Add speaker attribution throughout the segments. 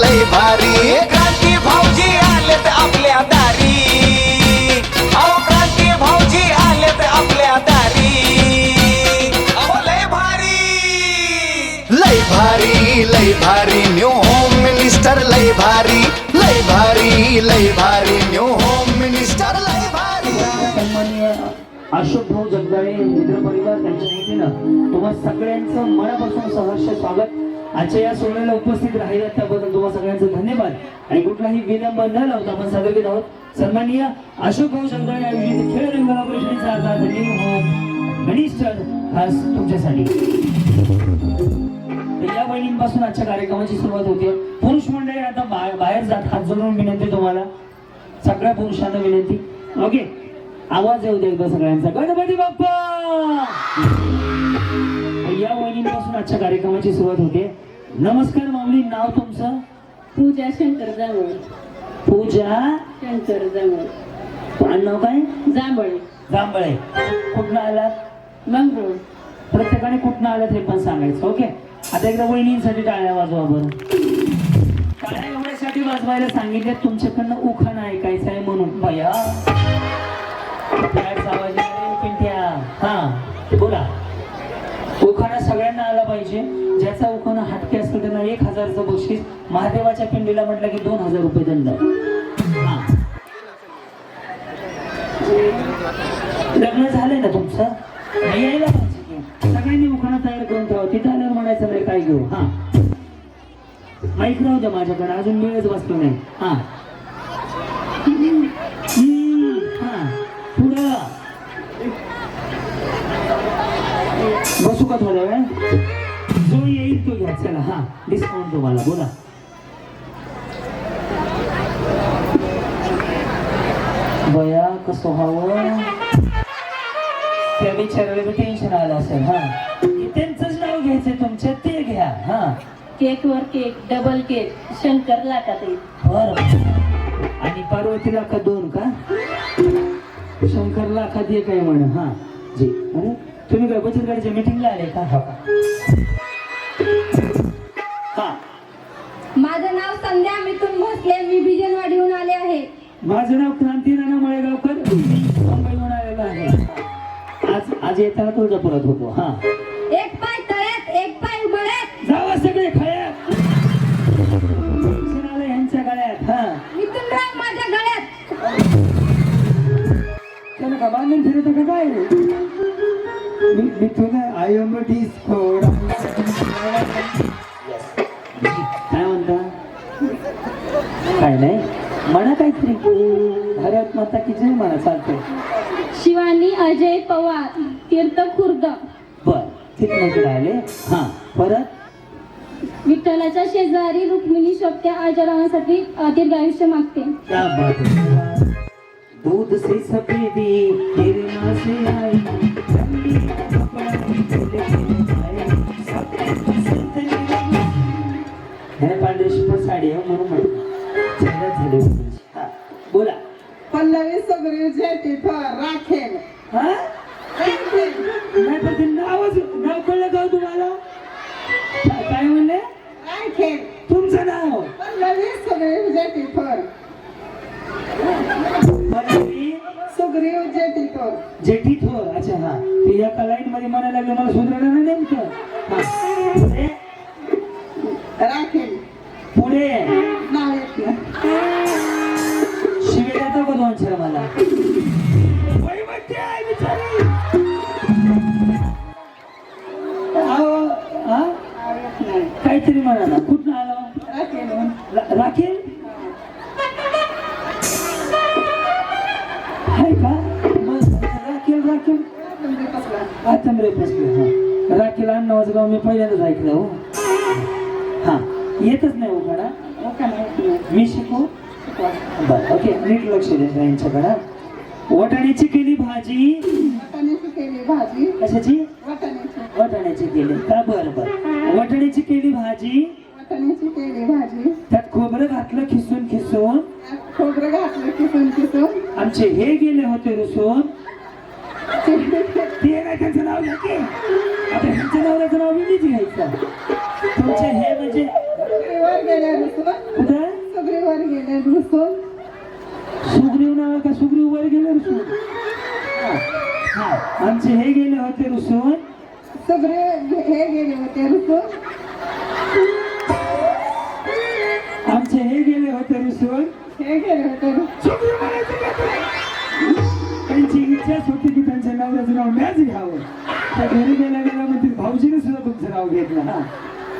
Speaker 1: लय भारी. क्रांती भाऊजी आलेत आपल्या दारी. अहो क्रांती भाऊजी आलेत आपल्या दारी. अहो लय भारी. लय भारी लय भारी न्यू होम मिनिस्टर लय भारी. लय भारी लय भारी.
Speaker 2: अशोक मित्र परिवार त्यांच्या वतीनं तुम्हा सगळ्यांचं मनापासून सहर्ष स्वागत. आजच्या या सोहळ्याला उपस्थित राहिल्या त्याबद्दल तुम्हा सगळ्यांचं धन्यवाद. आणि कुठलाही विलंब न लावता आपण सादर करीत आहोत. सन्माननीय अशोक भाऊ शंकर आयोजित खेळ रंगला परिषदेचा आता न्यू खास तुमच्यासाठी. या बहिणींपासून आजच्या कार्यक्रमाची सुरुवात होते. पुरुष मंडळी आता बा- बाहेर जात हात जोडून विनंती तुम्हाला. सगळ्या पुरुषांना विनंती. ओके. आवाज येऊ दे एकदा सगळ्यांचा. गणपती बाप्पा! या वहिनीपासून आजच्या कार्यक्रमाची सुरुवात होते. नमस्कार माऊली नाव तुमचं?
Speaker 3: पूजा शंकर जांभळे
Speaker 2: पूजा?
Speaker 3: शंकर जांभळे
Speaker 2: आणि नाव काय?
Speaker 3: जांभळे.
Speaker 2: जांभळे. कुठनं आलात?
Speaker 3: मंगरूळ.
Speaker 2: प्रत्येकाने कुठनं आलात हे पण सांगायचं ओके? आता एकदा वहिनींसाठी टाळ्या वाजवा बरं. टाळ्या एवढ्यासाठी वाजवायला सांगितले तुमच्याकडनं उखाणं ऐकायचं आहे म्हणून. पिंट्या हा बोला उखाणा सगळ्यांना आला पाहिजे. ज्याचा उखाणा हटके असेल त्यांना एक हजारचं बक्षीस महादेवाच्या पिंडीला म्हटलं की दोन हजार रुपये दंड. लग्न झालंय ना तुमचं? यायला पाहिजे सगळ्यांनी उखाणा तयार करून ठेवा. तिथं आल्यावर म्हणायचं नाही काय घेऊ? हा. माहीत राहू द्या माझ्याकडे. अजून वेळच बसलो नाही. हा. बसू का थोड्या वेळ जो येईल तो घ्या चला हा डिस्काउंट तुम्हाला बोला. बया कसं व्हावं? त्या बिचाराला टेन्शन आलं असेल हा. त्यांचंच नाव घ्यायचंय तुमच्या ते घ्या हा.
Speaker 3: केक वर केक डबल केक शंकर लाटात येईल
Speaker 2: बर. आणि पार्वतीला का दोन का? शंकरला का दे काय म्हण हा. जी अरे तुम्ही काय बचत गटाच्या मीटिंगला आले का? हा. का
Speaker 4: माझं नाव संध्या मिथून भोसले मी बिजनवाडीहून आले आहे.
Speaker 2: माझं नाव क्रांती नाना मळेगावकर. मुंबईहून आलेलो आहे आज आज येताना तुळजापुरात होतो. हा.
Speaker 4: एक पाय तळ्यात एक पाय उबळ्यात
Speaker 2: जावा सगळे खळ्यात आलं यांच्या गळ्यात. हा.
Speaker 4: मिथुनराव माझ्या गळ्यात.
Speaker 2: त्याला का बांधून फिरत का काय? मी मी तुला आय एम डिस्को काय म्हणता? काय नाही. म्हणा काहीतरी. भारत माता की जय म्हणा चालतंय.
Speaker 4: शिवानी अजय पवार तीर्थ खुर्द.
Speaker 2: बर. तिथनं आले हा परत?
Speaker 4: विठ्ठलाच्या शेजारी रुक्मिणी शोभत्या आजारांसाठी दीर्घ आयुष्य मागते.
Speaker 2: क्या बात है दूध से सफेदी हिरना से आई. ह्याने पांढरी शिपट साडी आहे म्हणून. हा, बोला.
Speaker 5: पल्लवी सगळी जेटी थोर राखेल.
Speaker 2: हा? नाही पण ते नावच नाव कळलं का हो तुम्हाला? काय म्हणले?
Speaker 5: राखेल.
Speaker 2: तुमचं नाव?
Speaker 5: पल्लवी सगळी जेटी थोर
Speaker 2: मराठी
Speaker 5: सुग्रीव जेटी थोर
Speaker 2: जेठी थोर अच्छा हा. ते या लाईन मध्ये म्हणायला लागलं मला सुधारणा नाही. अण्णाचं गाव मी पहिल्यांदाच ऐकलं हो. हा येतच नाही हो म्हणा
Speaker 5: का नाही येत नाही.
Speaker 2: मी शिकू? बर ओके नीट लक्ष द्या यांच्याकडं वटाण्याची केली भाजी?
Speaker 5: वाटाण्याची केली भाजी.
Speaker 2: कशाची?
Speaker 5: वाटाण्याची.
Speaker 2: वटाण्याची केली. का बर बर. वटाण्याची केली भाजी?
Speaker 5: वाटाण्याची केली भाजी.
Speaker 2: त्यात खोबरं घातलं खिसून खिसून?
Speaker 5: खोबरं घातलं किसून किसून
Speaker 2: आमचे हे गेले होते रुसून. हे गेले होते रुसून आमचे हे गेले होते रुसून
Speaker 5: हे गेले होते
Speaker 2: त्यांची इच्छाच होती की त्यांच्या नवऱ्याचं नाव मॅच घ्यावं त्या घरी गेल्या गेल्या म्हणतील भाऊजीने सुद्धा तुमचं नाव घेतलं हा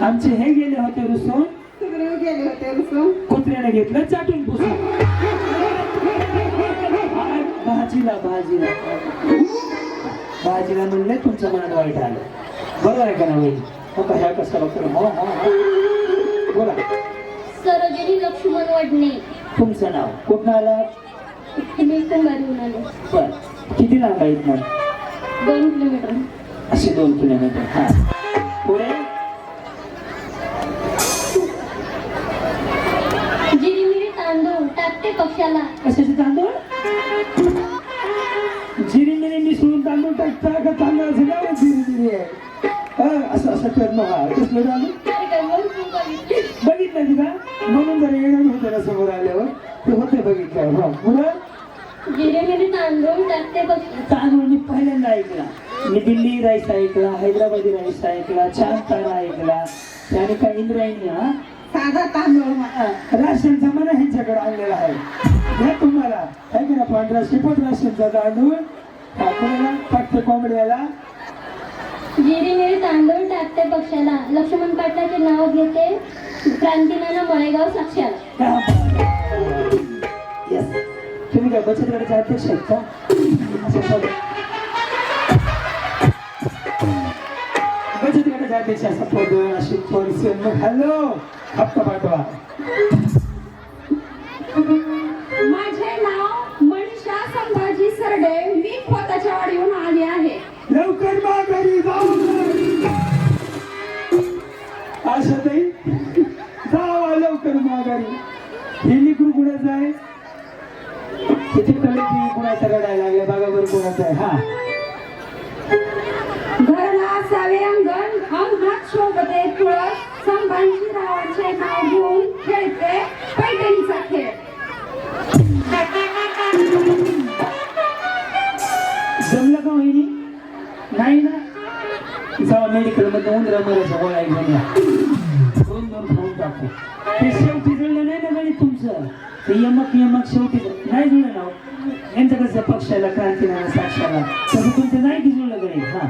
Speaker 2: आमचे हे गेले होते रुसून
Speaker 5: सुग्रीव गेले होते रुसून
Speaker 2: कुत्र्याने घेतलं चाटून पुसून भाजीला भाजीला भाजीला म्हणले तुमच्या मनात वाईट आलं बरोबर आहे का ना वहिनी? हो का ह्या कसं डॉक्टर हो हो हो. बोला.
Speaker 3: सरोजिनी लक्ष्मण वडणे.
Speaker 2: तुमचं नाव? कुठं आलं
Speaker 3: मी कुंभारीहून आले.
Speaker 2: बर. किती लांब आहे इथनं
Speaker 3: दोन किलोमीटर.
Speaker 2: असे दोन किलोमीटर हा. पुढे?
Speaker 3: जिरीमिरी तांदूळ टाकते पक्षाला.
Speaker 2: कशाचे तांदूळ? जिरी मिरी मिसळून तांदूळ टाकता का तांदळाचं? नाव जिरी मिरी आहे? असं असं करणं हा कसलं तांदूळ बघितलं की का म्हणून जरा येणं होतं ना समोर आल्यावर. ते होते बघितलं हा.
Speaker 3: जिरीमिरी तांदूळ टाकते पक्षाला
Speaker 2: तांदूळ मी पहिल्यांदा ऐकला. मी दिल्ली राईस ऐकला हैदराबादी राईस ऐकला चांद तारा ऐकला. त्याने काय इंद्रायणी हा?
Speaker 5: साधा तांदूळ.
Speaker 2: राशनचा मला ह्यांच्याकडे आणलेला आहे. घ्या तुम्हाला. आहे की ना पांढरा शिपट राशनचा तांदूळ. कोंबड्याला.
Speaker 3: जिरीमिरी तांदूळ टाकते पक्षाला लक्ष्मण पाटलाचे नाव घेते क्रांतीनाना मळेगाव साक्षाला
Speaker 2: येस तुम्ही काय बचत गटाचे अध्यक्ष आहेत का. बचत गटाचे अध्यक्ष असं पद अशी परिचय मग हॅलो! हप्ता पाठवा.
Speaker 4: माझे नाव मनीषा संभाजी सरडे.
Speaker 2: जावा लवकर माघारी. हे लिकरू कुणाचं आहे? तिथे कळले की कुणाचा रडायला लागले? बघा बरं कुणाचं आहे. हा.
Speaker 4: घरला असावे अंगण अंगणात शोभते तुळस संभाजी रावांचे नाव घेऊन खेळते पैठणीचा खेळ.
Speaker 2: जमलं का वहिनी? नाही ना? जावा मेडिकलमध्ये उंदरा मरायच्या गोळ्या घेऊन या. ते शेवटी जुळलं नाही ना गणित तुमचं? ते यमक यमक शेवटी. नाही जुळलं ना हो. यांचं कसं पक्षाला क्रांतीला साक्षाला. तसं तुमचं नाही की जुळलं गणित? हा.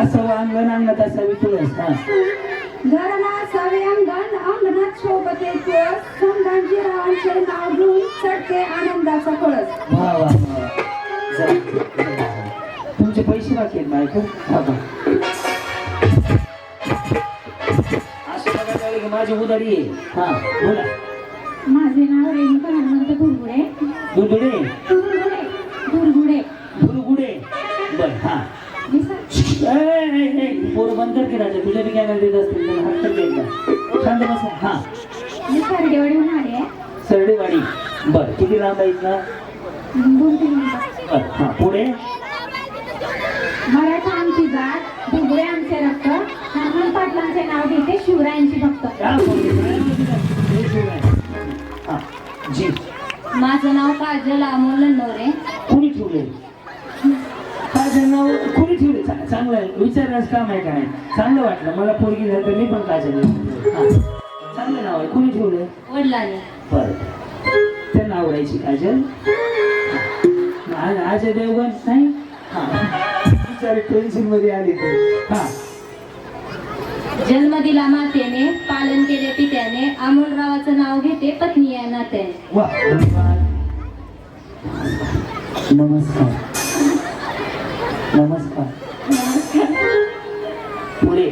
Speaker 2: असं अंगण अंगणात असावी तुळस हा.
Speaker 4: असावे अंगण अंगणात शोभते तुळस. संभाजी रावांचे नाव घेऊन चढते आनंदाचा कळस.
Speaker 2: वा वा वा. तुमचे पैसे बाकी आहेत बायको. हा माझी उदारी आहे. हा बोला.
Speaker 4: माझे नाव रेणुका हनुमंत गुरुगुडे
Speaker 2: बर हा. पोरं बंद कर की राजा तुझ्या बी कॅमेरा देत असतील त्याला शांत बसा. हा.
Speaker 4: मी सरडेवाडीहून आले आहे.
Speaker 2: सरडेवाडी. बर किती लांब आहेत ना
Speaker 4: दोन किलोमीटर.
Speaker 2: बर हा पुढे?
Speaker 4: मराठा आमची जात भुगळे आमचे रक्त. हनुमान पाटलांचे नाव घेते शिवरायांची भक्त.
Speaker 2: जी.
Speaker 3: माझं नाव काजल अमोल लंडवरे
Speaker 2: कोणी ठेवले काजल नाव कोणी ठेवले चांगलं आहे. विचारण्यास काम आहे काय चांगलं वाटलं. मला पोरगी झाली तर मी पण काजल हा. चांगलं नाव आहे. कोणी ठेवले
Speaker 3: वडिलांनी.
Speaker 2: बरं. त्यांना आवडायची काजल. हा. अजय देवगण. नाही? हा. टेन्शनमध्ये आली ते हा.
Speaker 3: जन्म दिला मातेने पालन केले पित्याने अमोलरावाचं नाव घेते पत्नी या नात्याने.
Speaker 2: नमस्कार. नमस्कार. पुढे.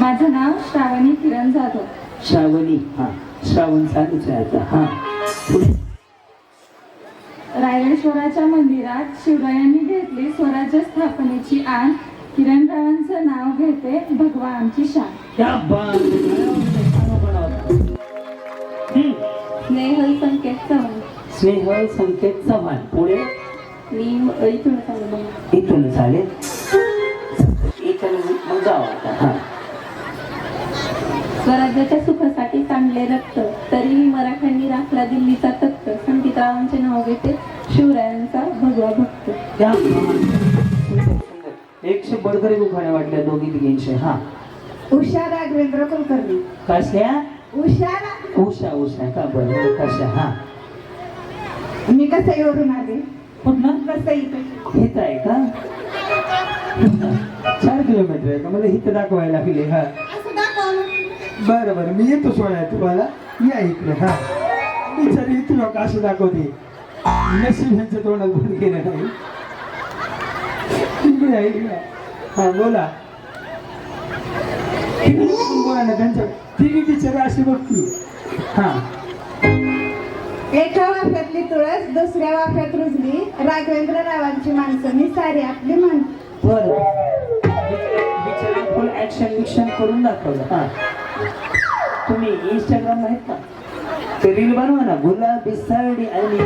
Speaker 4: माझं नाव श्रावणी किरण जाधव.
Speaker 2: श्रावणी हा. श्रावण चालूच आहे आता हा. पुढे.
Speaker 4: रायगडेश्वराच्या मंदिरात शिवरायांनी घेतली स्वराज्य स्थापनेची आण. किरणरावांचं नाव घेते भगवा आमची शान. स्नेहल संकेत चव्हाण.
Speaker 2: स्नेहल संकेत चव्हाण पुढे?
Speaker 4: मी इथून
Speaker 2: इथून चालेल. इथून मग जाऊ आता. हा.
Speaker 4: स्वराज्याच्या सुखासाठी सांडले रक्त तरीही मराठ्यांनी राखला दिल्लीचा तख्त. संगीतरावांचे नाव घेते शिवरायांचा भगवा भक्त.
Speaker 2: एकशे बडकरी उखाण्या वाटल्या दोघी तिघींशे हा.
Speaker 5: उषा राघवेंद्र कुलकर्णी.
Speaker 2: कशा
Speaker 5: उषा रा-
Speaker 2: उषा उषा. का बरं? कशा? हा.
Speaker 5: मी कसईवरून आले?
Speaker 2: कुठनं?
Speaker 5: कसई
Speaker 2: हित आहे का? चार किलोमीटर आहे का? मला हित दाखवायला लागले हा.
Speaker 5: असं दाखव ना.
Speaker 6: बरं बरं. मी येतो सोळा तुम्हाला. या इकडे हा. बिचारी इथे लोक असं दाखवते. नशीब ह्यांच्या तोंडात बोल गेलं नाही. इकडे आहे. हा बोला. ना त्यांच्या? तिघी टीचर अशी बघती हा.
Speaker 5: एका वाफ्यातली तुळस दुसऱ्या वाफ्यात रुजली. राघवेंद्र रावांची माणसं. मी सारी आपली म्हण.
Speaker 2: बरं. बिचारी फुल ऍक्शन विक्शन करून दाखवलं. हा. तुम्ही इंस्टाग्राम आहेत का? ते रील बनवा ना. गुलाबी साडी आणि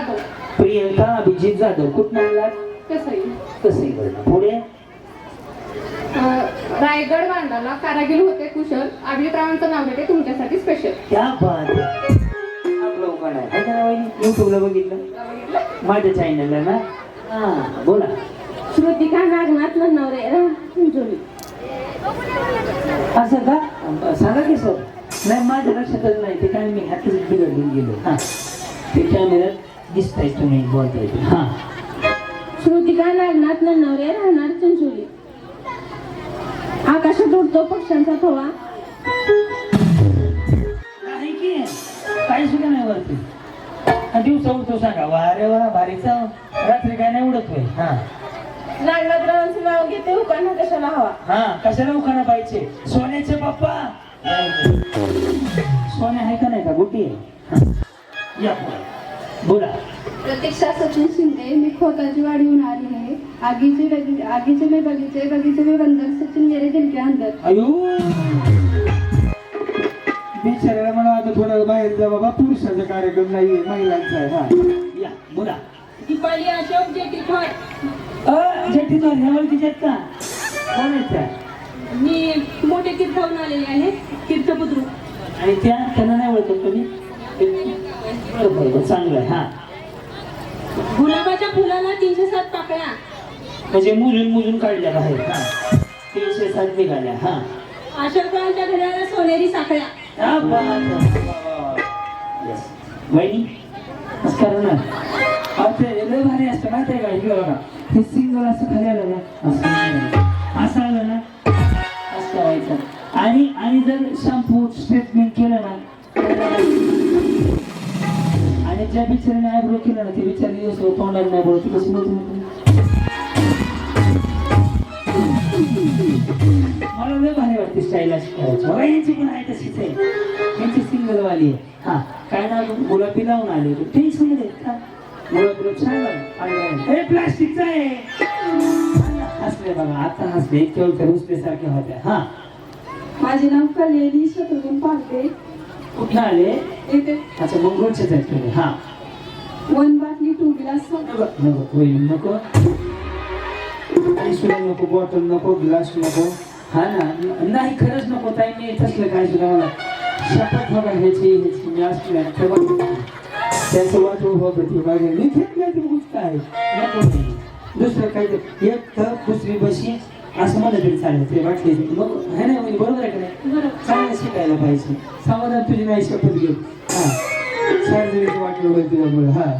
Speaker 7: जाधव.
Speaker 2: प्रियंका अभिजित जाधव कुठं आलात?
Speaker 7: कसंही.
Speaker 2: कसं बरं. पुढे?
Speaker 7: अं, रायगड बांधाला कारागीर होते कुशल. अभिजितरावांचं नाव घेते तुमच्यासाठी स्पेशल
Speaker 2: त्या बात आपलं उखाण आहे? वहिनी? युट्यूबला बघितलं? माझ्या चॅनलला ना? हा बोला.
Speaker 3: श्रुतिका नागनाथ नवरे
Speaker 2: असं का? अं, सांगा की सर. नाही माझ्या लक्षातच नाही ते काय मी हातच बिघडून गेलो. हा. ते कॅमेऱ्यात दिसताय तुम्ही बोलताय. हा.
Speaker 3: श्रुतिका नागनाथ नवरे राहणार चिंचोली. आकाशात उडतो पक्ष्यांचा थोवा
Speaker 2: नाही की काही सुद्धा नाही वरती. दिवसा उठतो सांगा वारे वा भारीचा. रात्री काय नाही उडत होय हा
Speaker 3: नागनाथरावांचं नाव घेते उकाना कशाला हवा?
Speaker 2: हा कशाला उखाणा पाहिजे? सोन्याचे पप्पा. सोन्या आहे का नाही का गुटी आहे. या पुढे. बोला.
Speaker 4: प्रतीक्षा सचिन शिंदे मी खोताची वाढीहून आली आहे. आगीचे बगी- आगीचे मी बगीचे बगीचे मी बंदर सचिन मेरे दिल के अंदर.
Speaker 2: अयो!
Speaker 6: बिचारायला मला आता थोडं बाहेर जा बाबा पुरुषाचा कार्यक्रम नाहीये महिलांचा आहे हा.
Speaker 2: या बोला.
Speaker 3: दीपाली अशोक जेटी फट
Speaker 2: अ जेठी तो ह्यावरती जेट का? कोण आहेत त्या?
Speaker 3: मी मोठे तीर्थावरून आलेले आहे तीर्थपुत्र
Speaker 2: आणि त्या त्यांना नाही ओळखत तुम्ही बरं बरं चांगलं आहे हा
Speaker 3: गुलाबाच्या फुलाला तीनशे सात पाकळ्या
Speaker 2: म्हणजे मुजून मुजून काढल्या बाहेर हा तीनशे सात निघाल्या हा
Speaker 3: अशोकरावांच्या घराला सोनेरी साखळ्या
Speaker 2: क्या बात वहिनी नमस्कार ना अहो, ते लय भारी असतं माहिती आहे का बघा हे सिंगल असं खाली आलं ना असं बिचारीने आयब्रो केलं ना ती बिचारी असं तोंडाला नाही बोलत ती कशी बोलते माहिती आहे? मला लय भारी वाटते स्टाईल अशी करायची बघा यांची पण आहे तशीच आहे यांची सिंगल वाली आहे हा काय ना गुलाबी लावून आले होते टेन्शनमध्ये आहेत का गुलाबी छान लावून हे प्लास्टिकचं आहे हसले बघा आता हसले इतक्या वेळ रुसल्यासारख्या होत्या हा
Speaker 4: माझे नाव कल्याणी शत्रुघ्न पालटे
Speaker 2: कुठं आले? अच्छा मंगळूरचेच आहेत तुम्ही. हा.
Speaker 4: वन बाटली टू गिलास
Speaker 2: नको नको होईल नको आणि नको बॉटल नको ग्लास नको हा ना नाही खरंच नको ताई मी तसलं काय सुद्धा मला शपथ बघा ह्याची ह्याची मी असल्या त्याचं वाट उभं होती बघा मी घेत नाही ते बघूच काय नको नाही. दुसरं काय एक तर दुसरी बशी असं मला तरी चालेल ते वाटते मग है ना म्हणजे बरोबर आहे का नाही चांगलं शिकायला पाहिजे समाधान तुझी नाही शपथ घेऊ हा सार्वजनिक वाटलं होईल तुझ्यामुळे हा.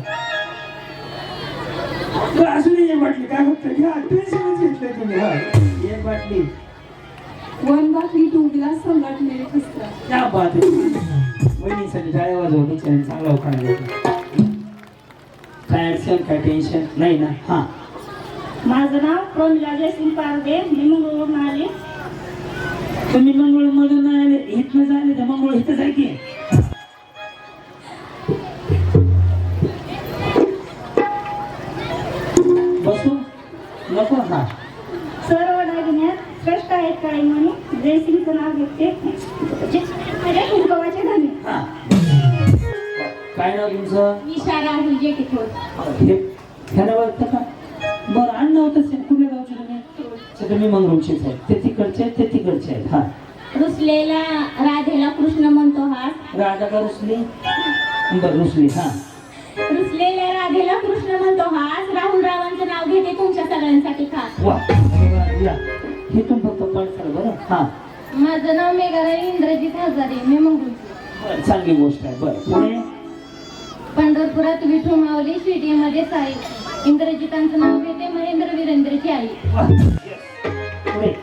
Speaker 2: तर अजूनही एक बाटली काय होतं? घ्या टेन्शनच घेतलंय तुम्ही हा. एक बाटली
Speaker 4: वन बाटली टू गिलास सम्राट मेरे पुस्तक
Speaker 2: क्या बात वहिनीसाठी टाळ्या वाजव बिचाऱ्याने चांगला उखाणा काय अडचण काय टेन्शन नाही ना हा.
Speaker 3: माझं नाव प्रमिला जयसिंग पारदे मी मंगळूरून आले.
Speaker 2: तुम्ही मंगळ मधून आले इथनं झाले तर मंगळ इथं जाय की? नको हा
Speaker 3: सर्व डागिन्यात श्रेष्ठ आहेत काळी म्हणे जयसिंगचं नाव घेते.
Speaker 4: कुंकवाचे धान्य
Speaker 2: हा. काय नाव तुमचं?
Speaker 3: विशाल राहुल जे किथोड
Speaker 2: हे ह्याला ओळखतं का? बरं आण नव्हतं कुठल्या गावचे तुम्ही? तुम्ही मंगरूळचेच आहेत ते तिकडचे आहेत ते तिकडचे आहेत. हा.
Speaker 3: रुसलेला राधेला कृष्ण म्हणतो हा.
Speaker 2: राधा का रुसली? बरं रुसली हा.
Speaker 3: रुसलेल्या राधेला कृष्ण म्हणतो हास राहुल रावांचं नाव घेते तुमच्या सगळ्यांसाठी खास.
Speaker 2: वा. या. इथून फक्त पळसाल बरं. हा.
Speaker 3: माझं नाव मेघाराणी इंद्रजित हजारे. मी मंगळूरची
Speaker 2: बरं चांगली गोष्ट आहे. बरं पुढे?
Speaker 3: पंढरपुरात विठू माऊली शिर्डीमध्ये साई. इंद्रजितांचं नाव घेते महेंद्र वीरेंद्रची आई.
Speaker 2: वा. पुढे?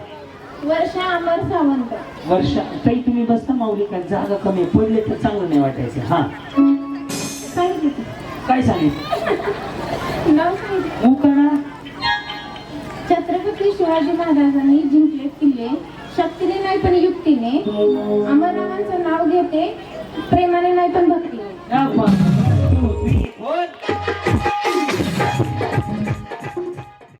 Speaker 3: वर्षा अमर सावंत.
Speaker 2: वर्षा ताई तुम्ही बसता माऊली काय जागा कमी आहे. पडले तर चांगलं नाही वाटायचं. हा. काय सांगितलं
Speaker 3: नाव सांगितलं छत्रपती शिवाजी महाराजांनी जिंकले किल्ले. शक्तीने नाही पण युक्तीने. अमररावांचं नाव घेते. प्रेमाने नाही पण भक्तीने.